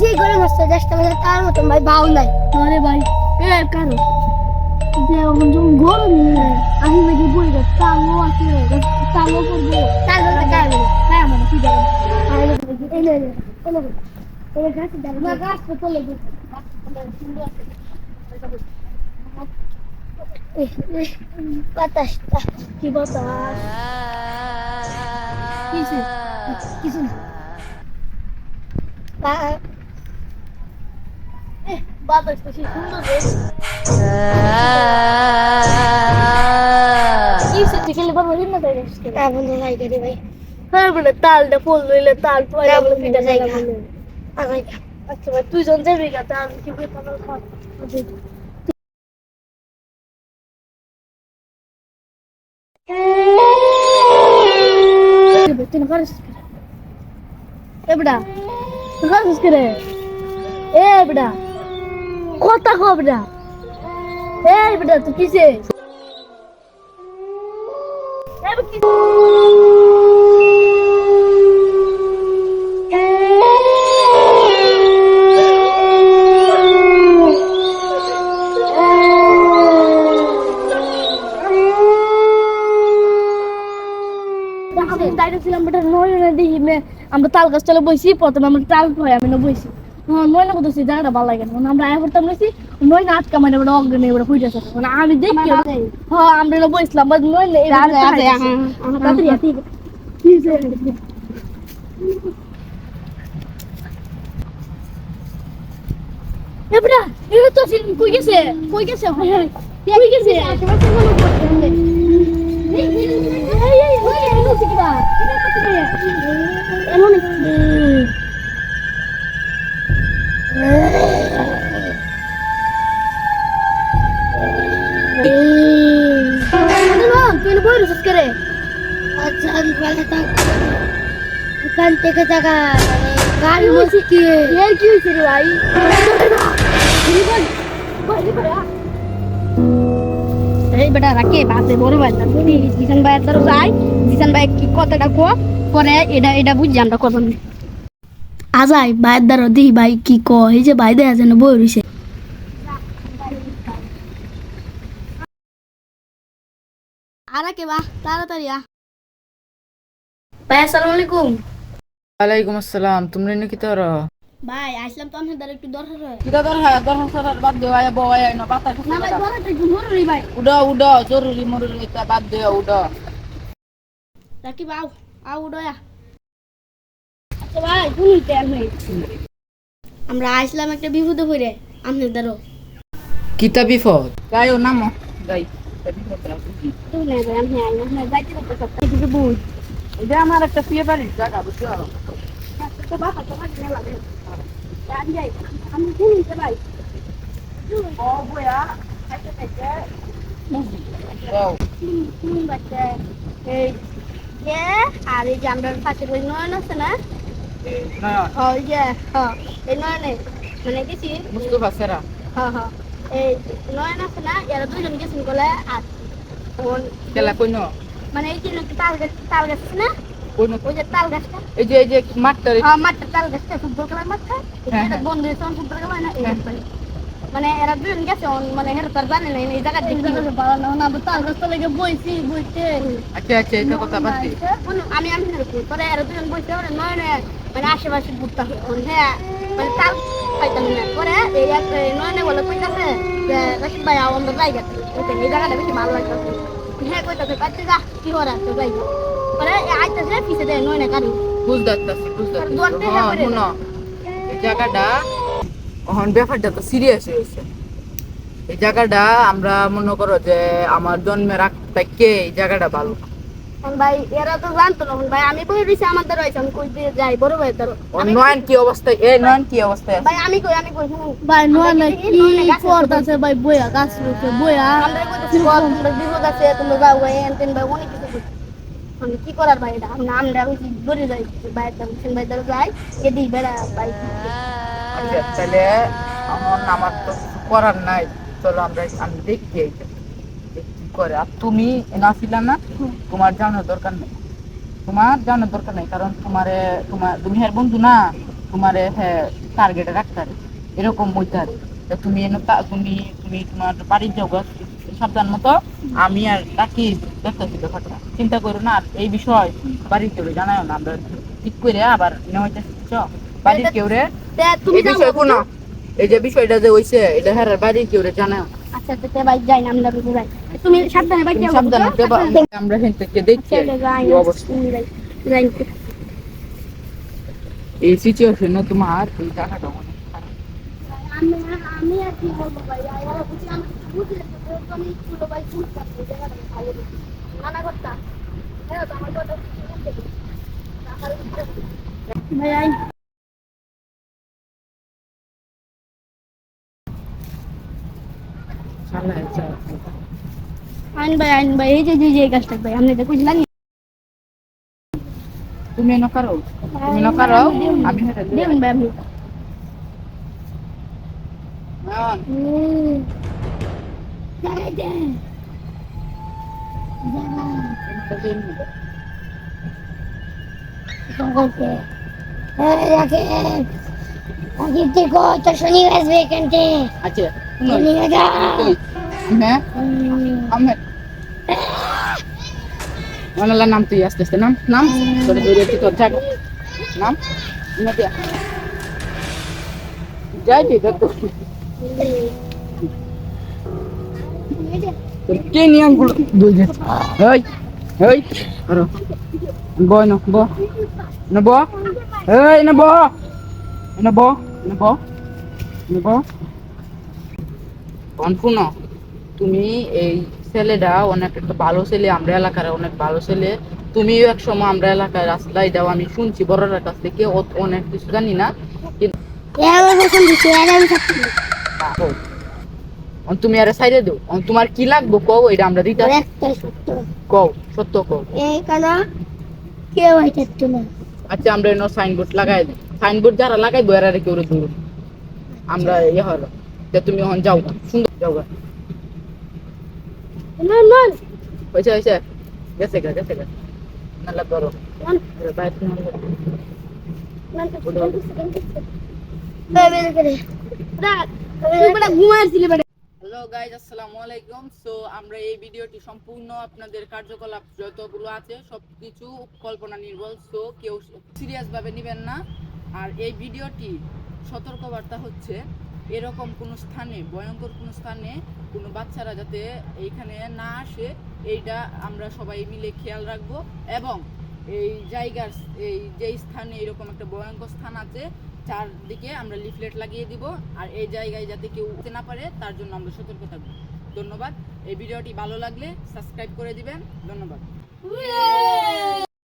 যে গরম আসছে দশটা বাজে তার মতন ভাই বাউ নাই। আরে ভাই এ কারও? এখন যখন গরম আমি মেঘে বই গে টাঙ্গো আছে টাঙ্গো করব মধ্যে গায়ে হ্যাঁ মানে কি যাবে আর এই নে নে কোন এই গাছ দাঁড়া না গাছ তো চলে গেছে বাতাসটা কি বাতাস? কিছু কিছু না। বা- বাতাস তো সে সুন্দর রে কি সে তুই খেলে বাবা হিন্না দেয় হ্যাঁ বন্ধু ভাই গাড়ি ভাই। বলে তালটা ফুল লইলে তাল পয়লা বলে বলে পিঠা জায়গা। জায়গা আচ্ছা ভাই তুই জন যাবি গা তাল কি বই তাল খা। তুই এবড়া তুই করিস করে এবড়া কথা কবড়া এ এবড়া তুই কিসে? এবার কি আমি দাঁড়িয়েছিলাম বেটা না দেখি, মে আমরা তাল গাছ চলে বইছি, প্রথমে আমরা তাল ভয় আমি না বইছি। হ্যাঁ নয় না কোথাও জায়গাটা ভালো লাগে না মানে আমরা আয়া করতাম নয় না আটকা মানে ওটা অজ্ঞানে ওটা ফুটে আছে মানে আমি দেখি হ্যাঁ আমরা না বইছিলাম বাট নয় না এই আছে, আছে, হ্যাঁ, হ্যাঁ, তাড়াতাড়ি এটা তো কই গেছে কই গেছে কই গেছে আশেপাশে তুই বই রুস করে আচ্ছা আমি ভালো থাক এখান থেকে টাকা গাড়ি বসি এর কি হইছে রে ভাই এই বেটা রাখে বাসে বড় ভাই তার বলি জিসান ভাই তার যাই জিসান ভাই কি কথাটা কো পরে এটা এটা বুঝছি আমরা কথা আজাই ভাইয়ের দ্বারা দি ভাই কি ক এই যে ভাই দেখা যায় না বই রইছে। আর কে বা তাড়াতাড়ি আ। ভাই আসসালামু আলাইকুম। ওয়ালাইকুম আসসালাম তোমরা নাকি তোর ভাই আসলাম তো একটু দরকার হয়। কিটা হ্যাঁ? তোর সারা বাদ দেওয়া আয়া বওয়া আয়া না বাতা না ভাই দরকার একটু ভাই। উডো উডো জরুরি মরুরি এটা বাদ দেওয়া উডো। রাকি বাউ আউ উডয়া আচ্ছা ভাই শুনুন তেল ভাই আমরা আসলাম একটা বিপদে পড়ে আপনার দ্বারা কিতা বিপদ? গায়ও নামো। গাই। আমার একটা বিয়ে বাড়ির জায়গা বুঝছ? আর এই যে আমরা পাশের ওই নয়ন আছে না? হ্যাঁ এই নয়নে মানে গেছি মুস্তফা সেরা হ্যাঁ হ্যাঁ এই নয়ন আছে না এরা দুজন গেছেন বলে আর তখন কেলা কইন মানে এই যে তাল গাছ তাল গাছ না ওই যে তাল গাছটা এই যে এই যে মাঠটা হ্যাঁ মাঠটা তাল গাছটা ফুটবল খেলার মাঠটা এটা। বন্ধু হয়েছে ফুটবল খেলা না এই। ব্যাপারে। মানে এরা দুজন গেছে অন- মানে এরা তার জানে না এই জায়গা দেখি ভালো না না বইছি বইতে আচ্ছা আচ্ছা এটা কথা বাদ আমি আমি পরে এরা দুজন বইছে ওরে নয় নয় মানে আশেপাশে ঘুরতে হ্যাঁ। মানে তাল পাইতাম না। পরে এই এক এই নয় নয় বলে কইতাছে যে রশিদ ভাই আমাদের জায়গা এই জায়গাটা বেশি ভালো লাগতেছে হ্যাঁ কইতাছে পাচ্ছে যা কি হরা তো যাই পরে আইতাছে পিছে দেয় নয় না কারণ বুঝ দাচ্ছি বুঝ দাচ্ছি দোয়ারটা হ্যাঁ শুনো এই জায়গাটা এখন ব্যাপারটা তো সিরিয়াস হয়েছে এই জায়গাটা আমরা মনে করো যে আমার জন্মের আগ থেকে এই জায়গাটা ভালো। ভাই এরা তো জানতো না ভাই আমি কই রইছি আমাদের রইছে আমি কই দিয়ে যাই বড় ভাই তোর নয়ন কি অবস্থায়? এ নয়ন কি অবস্থায় ভাই আমি কই আমি কই ভাই না কি করতাছে ভাই বইয়া গাছ রুকে বইয়া। আমরা কইতাছি কত তোমরা বিপদ আছে তোমরা যাও ভাই এনতেন ভাই অনেক কিছু কইছে। কি করার ভাই এটা? আমরা আমরা কইছি দড়ি যাই ভাই দাম সিং ভাই দাও যাই এদি বেড়া ভাই। আচ্ছা, তাহলে আমার তো করার নাই চলো আমরা আমি দেখি করে। আর তুমি না ছিল না? তোমার জানার দরকার নেই। তোমার জানার দরকার নেই কারণ তোমারে তোমার তুমি হের বন্ধু না তোমার হ্যাঁ টার্গেটে রাখতে এরকম তুমি তুমি তুমি তোমার বাড়ির যাও সাবধান মতো। আমি আর তাকি দেখতেছি ব্যাপারটা চিন্তা করো না এই বিষয় বাড়ির কেউ জানাই না। আমরা ঠিক করে আবার নেওয়া বাড়ির কেউ রে তুমি এই বিষয় কোনো এই যে বিষয়টা যে হইছে এটা হ্যাঁ বাড়ির কেউ রে জানাও আচ্ছা তো ভাই যাই না আমরা যাই তুমি সাবধানে ভাই তুমি সাবধান আমরা হেন থেকে দেখছি চলে এই সিচুয়েশনে তোমার এই জায়গাটা অনেক খারাপ। আমি আর কি বলব ভাই? আর বুঝি আমি বুঝলে তো ভাই ভালো হ্যাঁ আমার কথা ভাই আই চালায় যাও। আইন ভাই আইন ভাই এই যে যে যে কাজটা ভাই আপনি তো বুঝলেন তুমি এনে করো তুমি এনে করো আমি হেঁটে দিই। দেখুন ভাই আপনি নয়ন, জায়গায় দে জায়গা এটা দিন। সকলকে রাখে রাখি দেখো তো শনি আসবে এখানতে আচ্ছা শুনো, শনি রাজা কই? হ্যাঁ ওনালা নাম তুই আস্তে আস্তে নাম নাম। তোরে ধরে একটু তোর থাক। নাম যাই তোর কে নিয়মগুলো দুই দিন। এই এই করো বয় না ব না ব এই না ব না ব না ব না ব তুমি এই ছেলেটা অনেক একটা ভালো ছেলে, আমরা এলাকার অনেক ভালো ছেলে। তুমিও এক সময় আমরা এলাকায় রাস্তায় যাও, আমি শুনছি বড়রার কাছ থেকে অনেক কিছু জানি না আর তুমি আরে সাইডে তোমার কি লাগবে? কও, এটা আমরা দিতে কও, সত্য কও। আচ্ছা আমরা এনে সাইনবোর্ড লাগাই দিই। সাইনবোর্ড যারা লাগাই লাগাইবো, এরা কেউ দূর। আমরা ইয়ে হলো, যে তুমি এখন যাও সুন্দর যাও গা। না না হয়েছে হয়েছে গেছে গা গেছে গা নালা করো বাইরে নালা করো। ঘুমাইছিলি বেটা হ্যালো গাইজ আসসালামু আলাইকুম। সো আমরা এই ভিডিওটি সম্পূর্ণ আপনাদের কার্যকলাপ যতগুলো আছে সব কিছু কল্পনা নির্ভর। সো কেউ সিরিয়াস ভাবে নেবেন না। আর এই ভিডিওটি সতর্কবার্তা হচ্ছে এরকম কোনো স্থানে ভয়ঙ্কর কোনো স্থানে কোনো বাচ্চারা যাতে এইখানে না আসে, এইটা আমরা সবাই মিলে খেয়াল রাখব। এবং এই জায়গার এই যেই স্থানে এরকম একটা ভয়ঙ্কর স্থান আছে, চারদিকে আমরা লিফলেট লাগিয়ে দিব। আর এই জায়গায় যাতে কেউ উঠতে না পারে, তার জন্য আমরা সতর্ক থাকব। ধন্যবাদ। এই ভিডিওটি ভালো লাগলে সাবস্ক্রাইব করে দিবেন। ধন্যবাদ।